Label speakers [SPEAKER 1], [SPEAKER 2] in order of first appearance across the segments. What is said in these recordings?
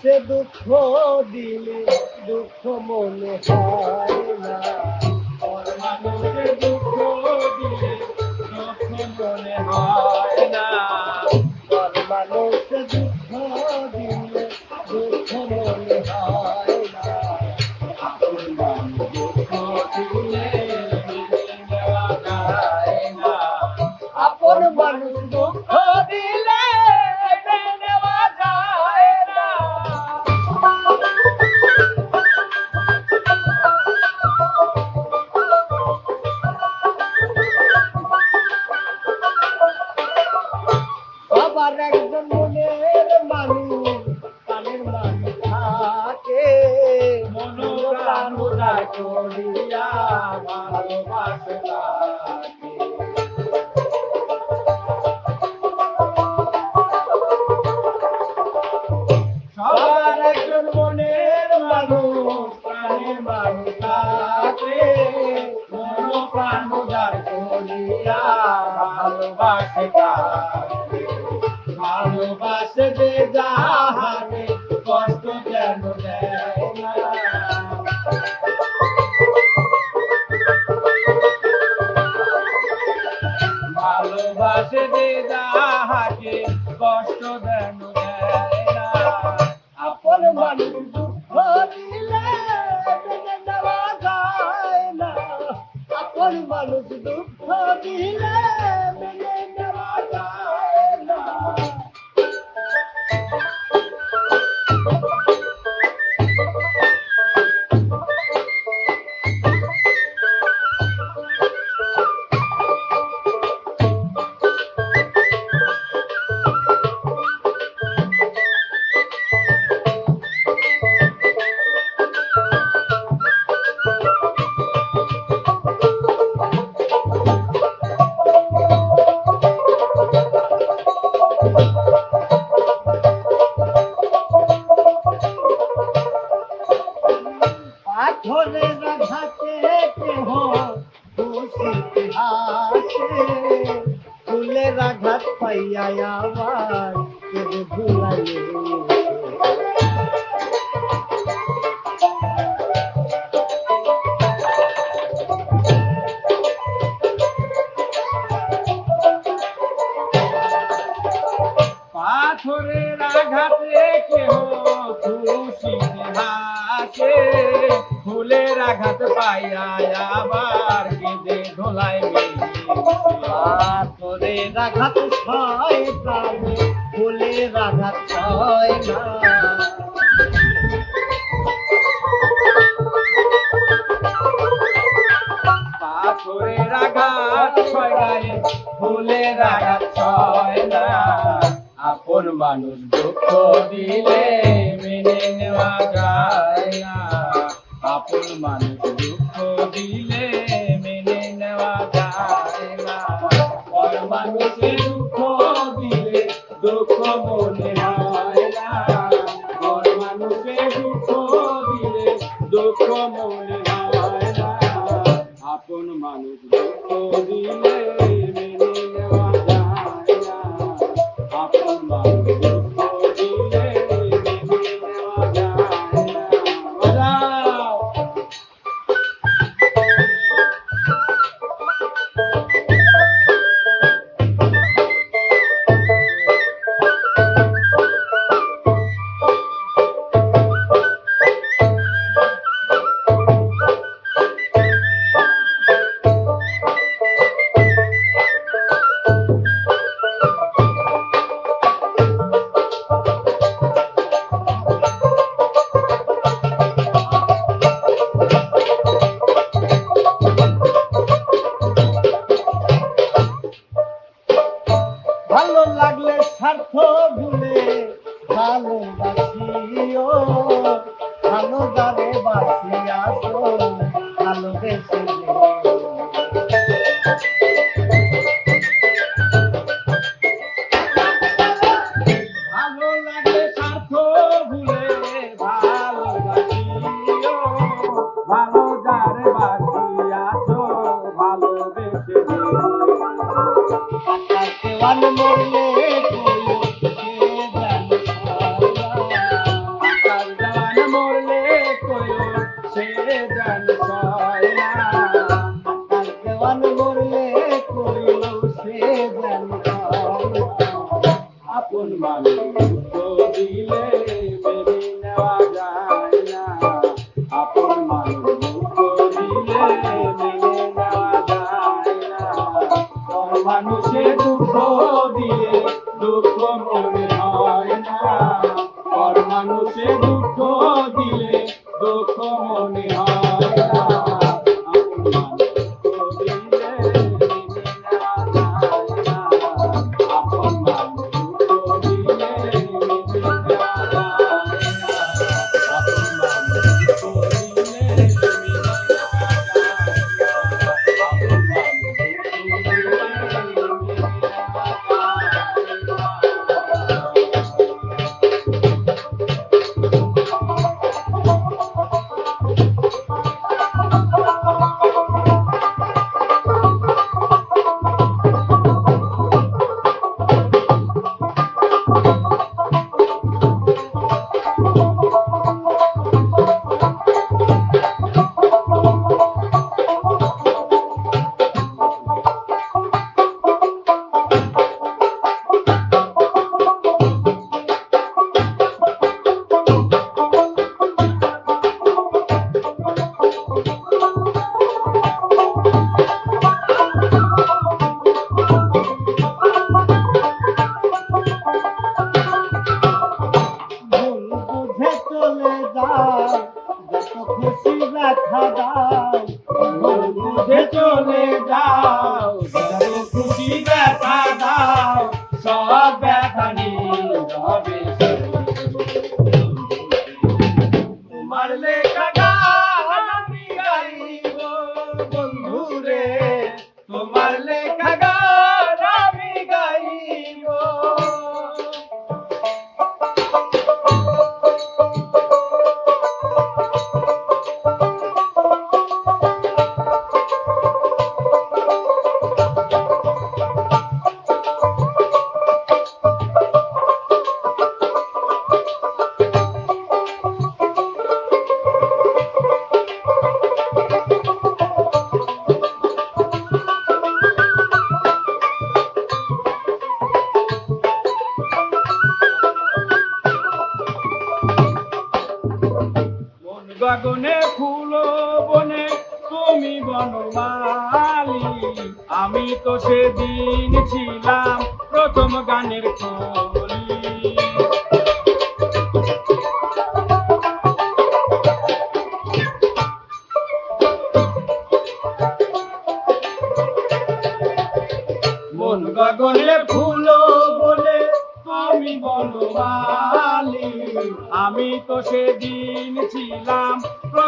[SPEAKER 1] সে দুঃখ দিলে দুঃখ মনে হয় না। পাথরের আঘাতে কেহ খুশি হাসে। ফুলের আঘাত পাইয়া আবার কেঁদে ঢোলাই
[SPEAKER 2] পাথরের আঘাত
[SPEAKER 1] ছয় প্রাণে, ফুলের আঘাত ছয়
[SPEAKER 2] পাথরের আঘাত ছয় গায়ে, ফুলের আঘাত ছয় না। কোন মানুষ দুঃখ দিলে মেনে নেওয়া যায় না। আপন মানুষ দুঃখ দিলে মেনে নেওয়া যায় না। পর মানুষের দুঃখ দিলে দুঃখ মন মানুষে দুঃখ দিলে দুঃখ যায়
[SPEAKER 1] যত খুশি ব্যথা
[SPEAKER 2] যায় আগুনে ফুল বনে তুমি বনমালি। আমি তো সেদিন ছিলাম প্রথম গানের কলি। গগনে ফুল বলে তুমি বনমালি। আমি তো সেদিন ছিলাম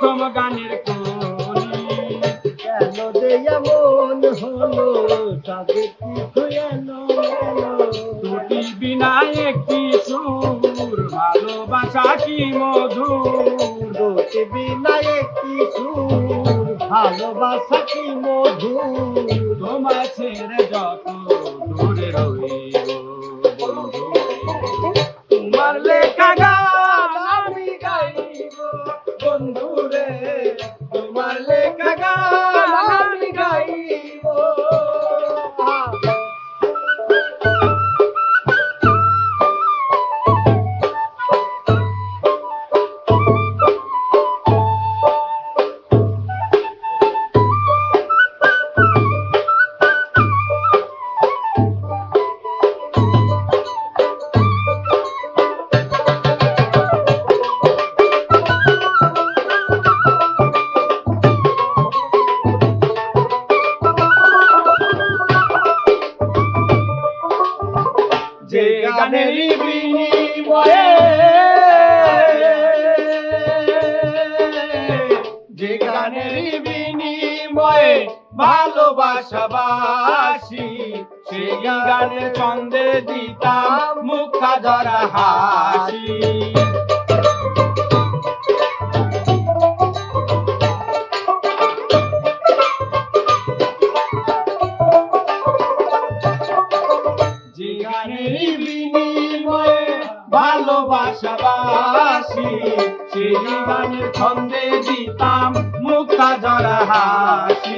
[SPEAKER 2] প্রথম গানের দুটি ভালোবাসা কি মধু
[SPEAKER 1] দুটি সুর ভালোবাসা কি মধু
[SPEAKER 2] তোমার ছেড়ে যত দূরে রয়ে ছন্দে দিতাম মুখা ধরা হাসি। ভালোবাসাবাসি সেই গানের ছন্দে দিতাম মুক্তা জরা হাসি।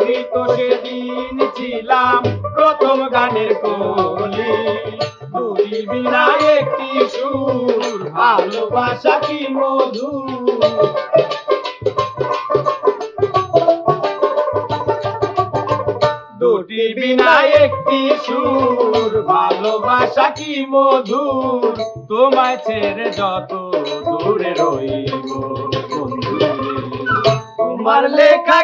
[SPEAKER 2] আমি তো সেদিন ছিলাম প্রথম গানের কলি। দুই বিনা একটি সুর, ভালোবাসা কি মধু দুটি বিনা একটি সুর, ভালোবাসা কি মধুর? তোমায় ছেড়ে যত দূরে রইব বন্ধুরে তোমার লেখা